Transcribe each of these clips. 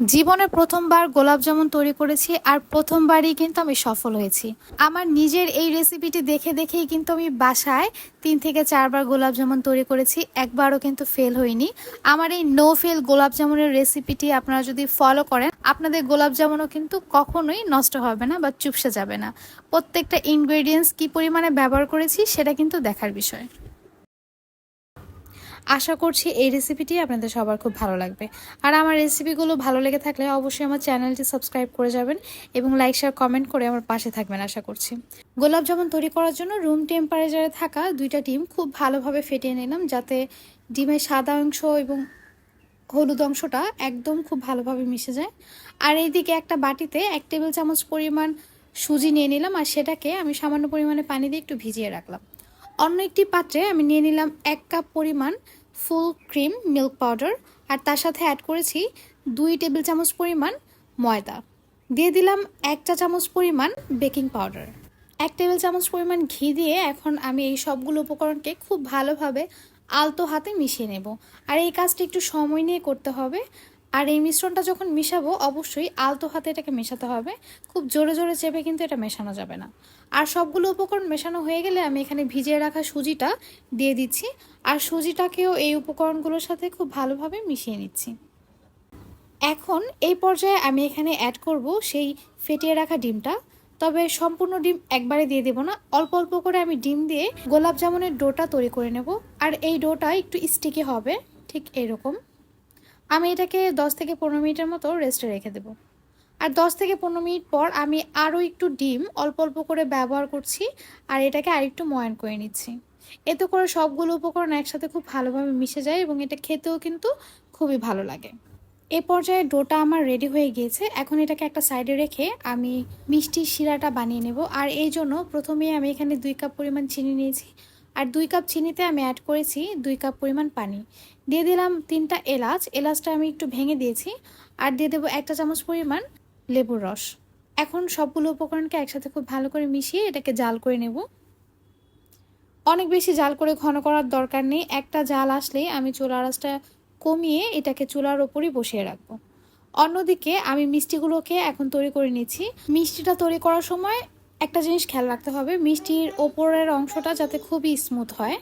জীবনে প্রথমবার গোলাপ জামুন তৈরি করেছি আর প্রথমবারই কিন্তু আমি সফল হয়েছি। আমার নিজের এই রেসিপিটি দেখে দেখেই কিন্তু আমি বাসায় তিন থেকে চারবার গোলাপ জামুন তৈরি করেছি, একবারও কিন্তু ফেল হয়নি। আমার এই নো ফেল গোলাপ জামুনের রেসিপিটি আপনারা যদি ফলো করেন, আপনাদের গোলাপ জামুনও কিন্তু কখনোই নষ্ট হবে না বা চুপসে যাবে না। প্রত্যেকটা ইনগ্রেডিয়েন্টস কি পরিমাণে ব্যবহার করেছি সেটা কিন্তু দেখার বিষয়। আশা করছি এই রেসিপিটি আপনাদের সবার খুব ভালো লাগবে। আর আমার রেসিপিগুলো ভালো লেগে থাকলে অবশ্যই আমার চ্যানেলটি সাবস্ক্রাইব করে যাবেন এবং লাইক শেয়ার কমেন্ট করে আমার পাশে থাকবেন আশা করছি। গোলাপ জামুন তৈরি করার জন্য রুম টেম্পারেচারে থাকা দুইটা ডিম খুব ভালোভাবে ফেটিয়ে নিলাম যাতে ডিমের সাদা অংশ এবং হলুদ অংশটা একদম খুব ভালোভাবে মিশে যায়। আর এইদিকে একটা বাটিতে এক টেবিল চামচ পরিমাণ সুজি নিয়ে নিলাম আর সেটাকে আমি সামান্য পরিমাণে পানি দিয়ে একটু ভিজিয়ে রাখলাম। অন্য একটি পাত্রে আমি নিয়ে নিলাম এক কাপ পরিমাণ ফুল ক্রিম, মিল্ক পাউডার, আর তার সাথে অ্যাড করেছি দুই টেবিল চামচ পরিমাণ ময়দা। দিয়ে দিলাম এক চা চামচ পরিমাণ বেকিং পাউডার। এক টেবিল চামচ পরিমাণ ঘি দিয়ে এখন আমি এই সবগুলো উপকরণকে খুব ভালোভাবে আলতো হাতে মিশিয়ে নেব। আর এই কাজটি একটু সময় নিয়ে করতে হবে। আর এই মিশ্রণটা যখন মিশাবো, অবশ্যই আলতো হাতে এটাকে মেশাতে হবে। খুব জোরে জোরে চেপে কিন্তু এটা মেশানো যাবে না। আর সবগুলো উপকরণ মেশানো হয়ে গেলে আমি এখানে ভিজিয়ে রাখা সুজিটা দিয়ে দিচ্ছি। আর সুজিটাকেও এই উপকরণগুলোর সাথে খুব ভালোভাবে মিশিয়ে নিচ্ছি। এখন এই পর্যায়ে আমি এখানে অ্যাড করব সেই ফেটিয়ে রাখা ডিমটা। তবে সম্পূর্ণ ডিম একবারে দিয়ে দেবো না। অল্প অল্প করে আমি ডিম দিয়ে গোলাপ জামুনের ডোটা তৈরি করে নেব। আর এই ডোটা একটু স্টিকি হবে, ঠিক এরকম। আমি এটাকে দশ থেকে পনেরো মিনিটের মতো রেস্টে রেখে দেবো। আর দশ থেকে পনেরো মিনিট পর আমি আরও একটু ডিম অল্প অল্প করে ব্যবহার করছি আর এটাকে আরেকটু ময়ান করে নিচ্ছি। এতে করে সবগুলো উপকরণ একসাথে খুব ভালোভাবে মিশে যায় এবং এটা খেতেও কিন্তু খুবই ভালো লাগে। এ পর্যায়ে ডোটা আমার রেডি হয়ে গিয়েছে। এখন এটাকে একটা সাইডে রেখে আমি মিষ্টির শিরাটা বানিয়ে নেব। আর এই জন্য প্রথমে আমি এখানে দুই কাপ পরিমাণ চিনি নিয়েছি। আর দুই কাপ চিনিতে আমি অ্যাড করেছি দুই কাপ পরিমাণ পানি। দিয়ে দিলাম তিনটা এলাচ, এলাচটা আমি একটু ভেঙে দিয়েছি আর দিয়ে দেবো একটা চামচ পরিমাণ লেবুর রস। এখন সবগুলো উপকরণকে একসাথে খুব ভালো করে মিশিয়ে এটাকে জাল করে নেব। অনেক বেশি জাল করে ঘন করার দরকার নেই, একটা জাল আসলেই আমি চুলা আঁচটা কমিয়ে এটাকে চুলার ওপরই বসিয়ে রাখব। অন্যদিকে আমি মিষ্টিগুলোকে এখন তৈরি করে নিচ্ছি। মিষ্টিটা তৈরি করার সময় একটা জিনিস খেয়াল রাখতে হবে, মিষ্টির ওপরের অংশটা যাতে খুবই স্মুথ হয়।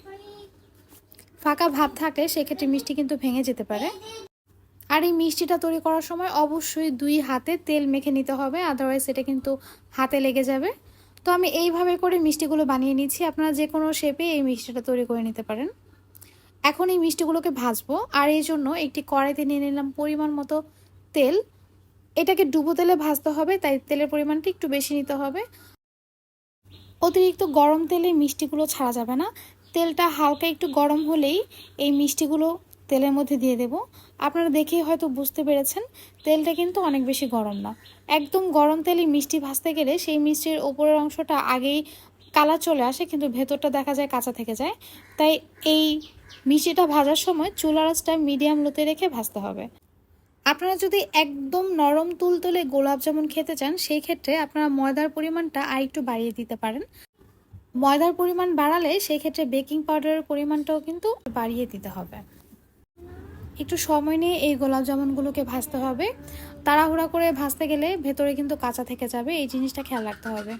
ফাঁকা ভাব থাকে সেক্ষেত্রে মিষ্টি কিন্তু ভেঙে যেতে পারে। আর এই মিষ্টিটা তৈরি করার সময় অবশ্যই দুই হাতে তেল মেখে নিতে হবে আদারওয়াইজ এটা কিন্তু হাতে লেগে যাবে। তো আমি এইভাবে করে মিষ্টিগুলো বানিয়ে নিচ্ছি, আপনারা যে কোনো শেপে এই মিষ্টিটা তৈরি করে নিতে পারেন। এখন এই মিষ্টিগুলোকে ভাজবো, আর এই জন্য একটি কড়াইতে নিয়ে নিলাম পরিমাণ মতো তেল। এটাকে ডুবো তেলে ভাজতে হবে, তাই তেলের পরিমাণটা একটু বেশি নিতে হবে। অতিরিক্ত গরম তেলে মিষ্টিগুলো ছাড়া যাবে না। তেলটা হালকা একটু গরম হলেই এই মিষ্টিগুলো তেলের মধ্যে দিয়ে দেব। আপনারা দেখেই হয়তো বুঝতে পেরেছেন, তেলটা কিন্তু অনেক বেশি গরম না। একদম গরম তেলে মিষ্টি ভাজতে গেলে সেই মিষ্টির ওপরের অংশটা আগেই কালা চলে আসে, কিন্তু ভেতরটা দেখা যায় কাঁচা থেকে যায়। তাই এই মিষ্টিটা ভাজার সময় চুলার আঁচটা মিডিয়াম লোতে রেখে ভাজতে হবে। আপনারা যদি একদম নরম তুলতুলে গোলাপ জামুন খেতে চান, সেই ক্ষেত্রে আপনারা ময়দার পরিমাণটা আর একটু বাড়িয়ে দিতে পারেন। ময়দার পরিমাণ বাড়ালে সেই ক্ষেত্রে বেকিং পাউডারের পরিমাণটাও কিন্তু বাড়িয়ে দিতে হবে। একটু সময় নিয়ে এই গোলাপ জামুনগুলোকে ভাজতে হবে। তাড়াহুড়া করে ভাজতে গেলে ভেতরে কিন্তু কাঁচা থেকে যাবে, এই জিনিসটা খেয়াল রাখতে হবে।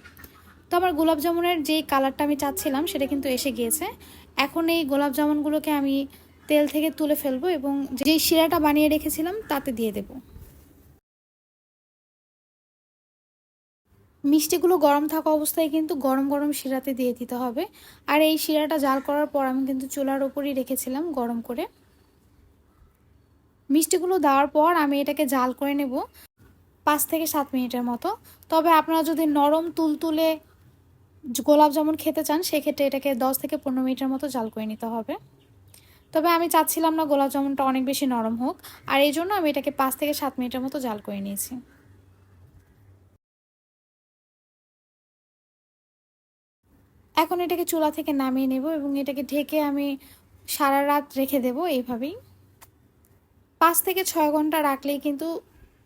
তো আমার গোলাপ জামুনের যেই কালারটা আমি চাচ্ছিলাম, সেটা কিন্তু এসে গিয়েছে। এখন এই গোলাপ জামুনগুলোকে আমি তেল থেকে তুলে ফেলব এবং যেই শিরাটা বানিয়ে রেখেছিলাম, তাতে দিয়ে দেব। মিষ্টিগুলো গরম থাকা অবস্থায় কিন্তু গরম গরম শিরাতে দিয়ে দিতে হবে। আর এই শিরাটা জাল করার পর আমি কিন্তু চুলার ওপরই রেখেছিলাম গরম করে। মিষ্টিগুলো দেওয়ার পর আমি এটাকে জাল করে নেব পাঁচ থেকে সাত মিনিটের মতো। তবে আপনারা যদি নরম তুলতুলে গোলাপ জামুন খেতে চান, সেক্ষেত্রে এটাকে দশ থেকে পনেরো মিনিটের মতো জাল করে নিতে হবে। তবে আমি চাচ্ছিলাম না গোলাপ জামুনটা অনেক বেশি নরম হোক, আর এই জন্য আমি এটাকে পাঁচ থেকে সাত মিনিটের মতো জাল করে নিয়েছি। এখন এটাকে চুলা থেকে নামিয়ে নেব এবং এটাকে ঢেকে আমি সারা রাত রেখে দেব এইভাবেই। পাঁচ থেকে ছয় ঘণ্টা রাখলেই কিন্তু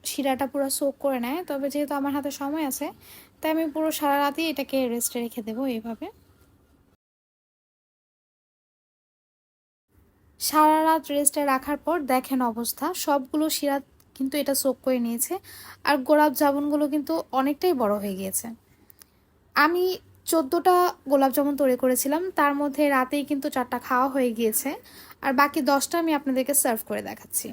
শিরাটা পুরো সোক করে নেয়, তবে যেহেতু আমার হাতে সময় আছে, তাই আমি পুরো সারা রাতই এটাকে রেস্টে রেখে দেবো এইভাবে। সারা রাত রেস্টে রাখার পর দেখেন অবস্থা। সবগুলো শিরা কিন্তু এটা সোক করে নিয়েছে। আর গোলাপ জামুনগুলো কিন্তু অনেকটাই বড় হয়ে গিয়েছে। আমি চোদ্দোটা গোলাপ জামুন তৈরি করেছিলাম। তার মধ্যে রাতেই কিন্তু চারটা খাওয়া হয়ে গিয়েছে। আর বাকি দশটা আমি আপনাদেরকে সার্ভ করে দেখাচ্ছি।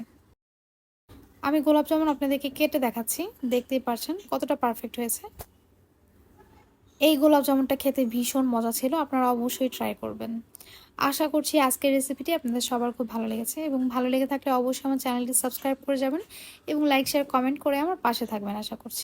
আমি গোলাপ জামুন আপনাদেরকে কেটে দেখাচ্ছি। দেখতেই পারছেন কতটা পারফেক্ট হয়েছে। এই গোলাপ জামুনটা খেতে ভীষণ মজা ছিল। আপনারা অবশ্যই ট্রাই করবেন। আশা করছি আজকের রেসিপিটি আপনাদের সবার খুব ভালো লেগেছে এবং ভালো লেগে থাকলে অবশ্যই আমার চ্যানেলটি সাবস্ক্রাইব করে যাবেন এবং লাইক শেয়ার কমেন্ট করে আমার পাশে থাকবেন, আশা করছি।